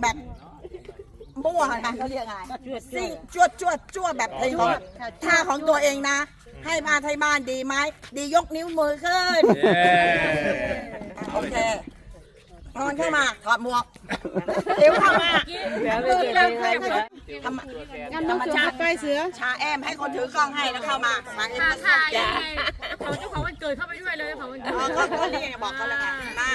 แบบมั่วค่ะเขาเรียกไงซิ่งจวดจวดจวดแบบเพลงของท่าของตัวเองนะ ให้บ้านให้บ้านดีไหมดียกนิ้วมือขึ้นเย้โอเคนอนเข้ามาถอดหมวกเดี๋ยวเข้ามาทำงั้นน้องเสือไปเสือ ชาแอมให้คนถือกล้องให้แล้วเข้ามาชาแอมค่ะก็ค่ะแกยังไงเขาเจ้าของวันเกิดเข้าไปด้วยเลยเจ้าของวันเกิดเออก็ก็นี่ไงบอกเขาแล้วไงมา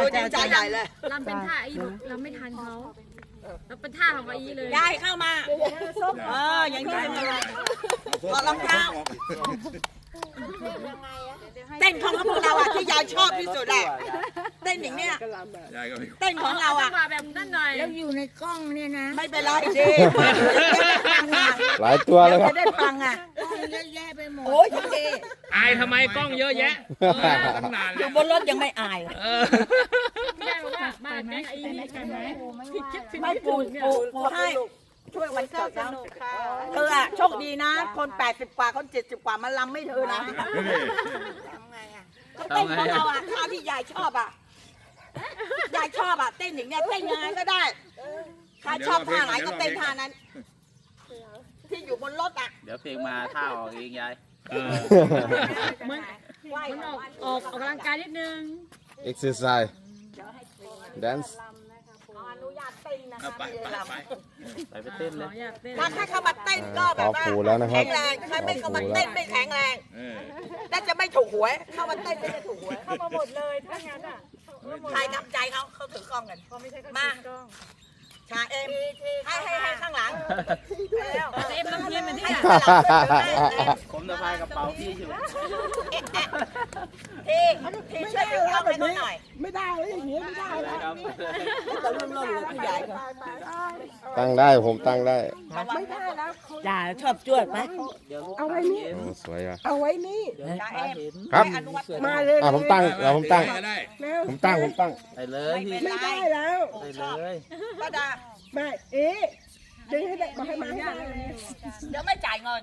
ดูดีใจใหญ่เลยรำเป็นท่าอีบอกรำไม่ทันเขาแล้วเป็นท่าของอีเลยยายเข้ามาเอออย่างนี้เลยถอดรองเท้าเต้นของพวกเราอะที่ยายชอบที่สุดอะเต้นอย่างเนี้ยยายก็ไม่เต้นของเราจัอะงหวะแบบนั้นหน่อยแล้วอยู่ในกล้องเนี่ยนะไม่เป็นไรดีจะได้ฟังอะหลายตัวเลยครัจะบได้ฟังอะเยอะแยะไปหมดโอ้ยดีอายทำไมกล้องเยอะแยะเออตั้งนานอแล้ยู่วบนรถยังไม่อายเออพี่ยายบอกว่ามาแก๊งอีนี่กันไหมผิดคิดผิดไม่ปูปูปูให้ช่วยวันเกิดเขาเธออะโชคดีนะ คนแปดสิบกว่า คนเจ็ดสิบกว่ามันลำไม่เธอนะก็เต้นของเราอะท่าที่ยายชอบอะ ยายชอบอะเต้นอย่างเนี้ยเต้นยังไงก็ได้ใครชอบท่าไหนก็เต้นท่านั้น ที่อยู่บนรถอะเดี๋ยวเพลงมาท่าออกเองยายเออเหมือนมันออกออกออกกำลังกายนิดนึง exercise dance อนุญาตเต้นนะคะไปไม่ได้ไปลำไปไปไปเต้นเลยอยากเต้นถ้าถ้าเข้ามาเต้นก็แบบว่าขอปูแล้วนะครับ แข็งแรงถ้าไม่เข้ามาเต้นไม่แข็งแรงเออน่าจะไม่ถูกหวย เข้ามาเต้นไม่ได้ถูกหวย เข้ามาหมดเลยถ้างั้นอะ ใครทำใจเขาเขาถือกล้องกันมาชาเอ็มให้ให้ให้ข้างหลังแล้วเอ็มน้ำเทียมเป็นที่ให้อะข้างหลังด้วยนะผมสะพายกระเป๋าพี่อยู่ ทีทีช่วยถือกล้องให้เขาหน่อยไม่ได้แล้วอย่างนี้ไม่ได้แล้วครับจะรุ่นรุ่นเลยผู้ใหญ่ก็ตั้งได้ผมตั้งได้ไม่ได้แล้วจ่าชอบจวดไหมเดี๋ยวเอาไว้นี่โอ้สวยอะเอาไว้นี่เดี๋ยวลูกค้าเห็นครับให้อนุวัฒน์มาเลยอะผมตั้งแล้วผมตั้งก็ได้แล้วผมตั้งผมตั้ง ไปเลยพี่ไม่ได้แล้วไปเลยก็ได้ไม่เอ๊ะดึงให้ได้มาให้มาให้ได้ เดี๋ยวไม่จ่ายเงิน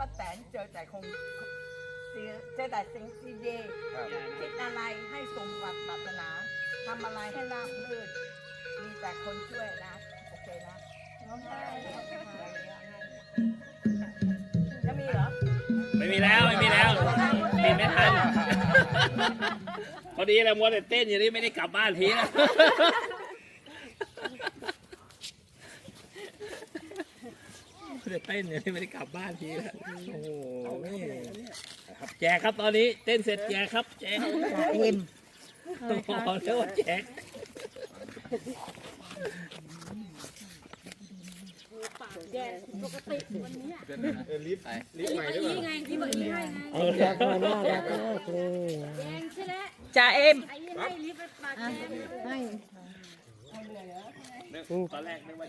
ป้าแตนเจอแต่คงเจอแต่สิ่งซีเดีคิดอะไรให้สมหวังปรารถนาทำอะไรให้ราบรื่นมีแต่คนช่วยนะ โอเคนะร้องไห้ร้งไมีเหรอ ไม่มีแล้วไม่มีแล้วปิดไม่ทัน พอดีเราโมัวแเต้นอย่างนี้ไม่ได้กลับบ้านทีนะ เต้นย่างนี้ไม่ได้กลับบ้านทีล้วโอ้โหครับแจกครับตอนนี้เต้นเสร็จแจกครับ แจกเอ็มบอกแล้วว่าแจกอีไงที่บอกอีให้ไงเอาแล้วแดงใช่แล้วจ่าเอ็มไอ้ให้ลิฟต์ไปปากแดง ตอนแรกนึกว่า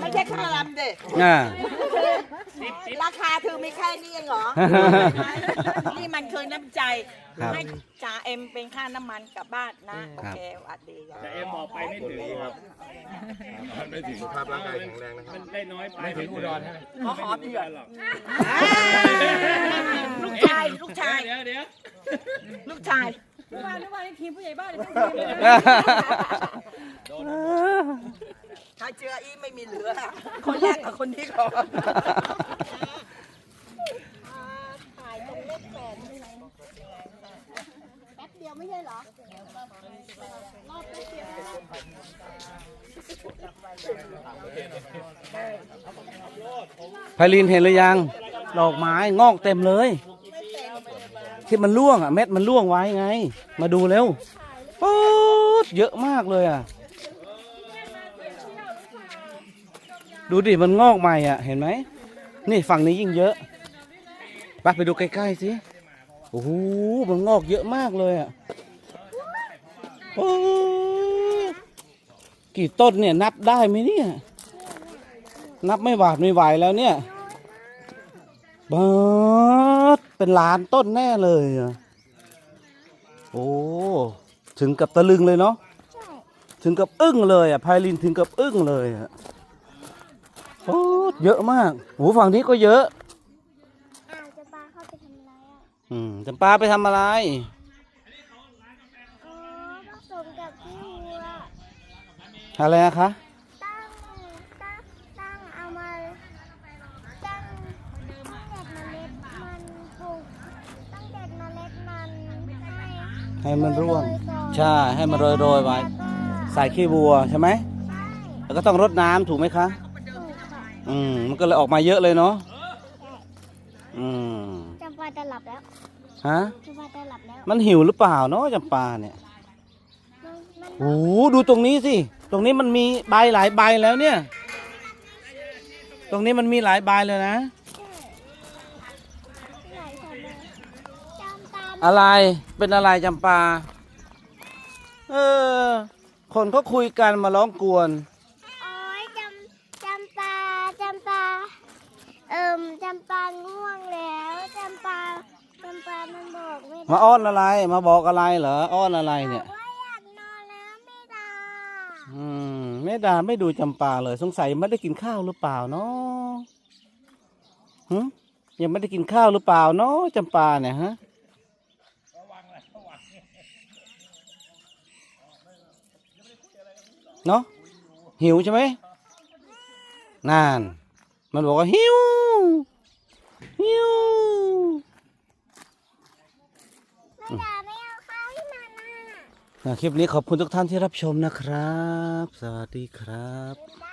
ไม่ใช่ค่าลำเด็อ่าราคาเธอไม่แค่นี้เองเหรอ นี่มันคือน้ำใจครับให้จ่าเอ็มเป็นค่าน้ำมันกลับบ้านนะ โอครับเคสวัสดีจ้ะแต่เอ็มบอกไปไม่ถึงครับมันไม่ถึงภาพร่างกายแข็งแรงนะครับมันได้น้อยไปไม่ถึงอุดรใช่ไหมขอหอมดีกว่าหรอกลูกชาย ลูกชาย เดี๋ยวเดี๋ยวลูกชาย นึกว่านึกว่าในทีมผู้ใหญ่บ้านเนี่ยถ้าเชื่ออีไม่มีเหลือ คนแรกกับคนที่ก่อนไพลินเห็นหรือยัง ดอกไม้งอกเต็มเลย ที่มันร่วงอะเม็ดมันร่วงไว้ไง มาดูเร็วป๊ดเยอะมากเลยอะ ดูดิมันงอกใหม่อะ เห็นไหมนี่ฝั่งนี้ยิ่งเยอะไปไปดูใกล้ๆสิโอ้โหมันงอกเยอะมากเลยอะโอ้กี่ต้นเนี่ยนับได้ไหมเนี่ย นับไม่หวาดไม่ไหวแล้วเนี่ยบิด เป็นล้านต้นแน่เลยอะโอ้ถึงกับตะลึงเลยเนาะถึงกับอึ้งเลยอะไพลินถึงกับอึ้งเลยอะโอ้เยอะมากโหฝั่งนี้ก็เยอะอ้าวจะปาเข้าไปทำอะไรอะอืมจำปาไปทำอะไร อ๋อผสมกับขี้วัวอะไรนะคะ ตั้ง ตั้ง ตั้งเอามา ตั้งตั้งเด็ดเมล็ดมันปลูก ตั้งเด็ดเมล็ดมัน ให้ให้มันร่วงโรยๆก่อนใช่ให้มันโรยโรยๆไว้แล้วก็ใส่ขี้วัวใช่ไหมใช่แล้วก็ต้องรดน้ำถูกไหมคะถูกค่ะอืมมันก็เลยออกมาเยอะเลยเนาะอืมจำปาจะหลับแล้วฮะจำปาจะหลับแล้วมันหิวหรือเปล่าเนาะจำปาเนี่ยมันมันโอ้โหดูตรงนี้สิตรงนี้มันมีใบหลายใบแล้วเนี่ย ตรงนี้มันมีหลายใบเลยนะ ไหลสดเลยจำปา อะไรเป็นอะไรจำปา เออ คนเขาคุยกันมาร้องกวน โอ้ยจำจำปาจำปา เอิ่มจำปาง่วงแล้วจำปาจำปามันบอกไม่ได้มาอ้อนอะไรมาบอกอะไรเหรออ้อนอะไรเนี่ยบอกว่าอยากนอนแล้วไม่ได้อืมแม่ดาไม่ดูจำปาเลยสงสัยไม่ได้กินข้าวหรือเปล่าเนาะหึยังไม่ได้กินข้าวหรือเปล่าเนาะจำปาเนี่ยฮะ เนาะหิวใช่ไหมนาน มันบอกว่าหิวหิวไม่ได้ไม่เอาข้าวให้มันน่ะอะคลิปนี้ขอบคุณทุกท่านที่รับชมนะครับ สวัสดีครับ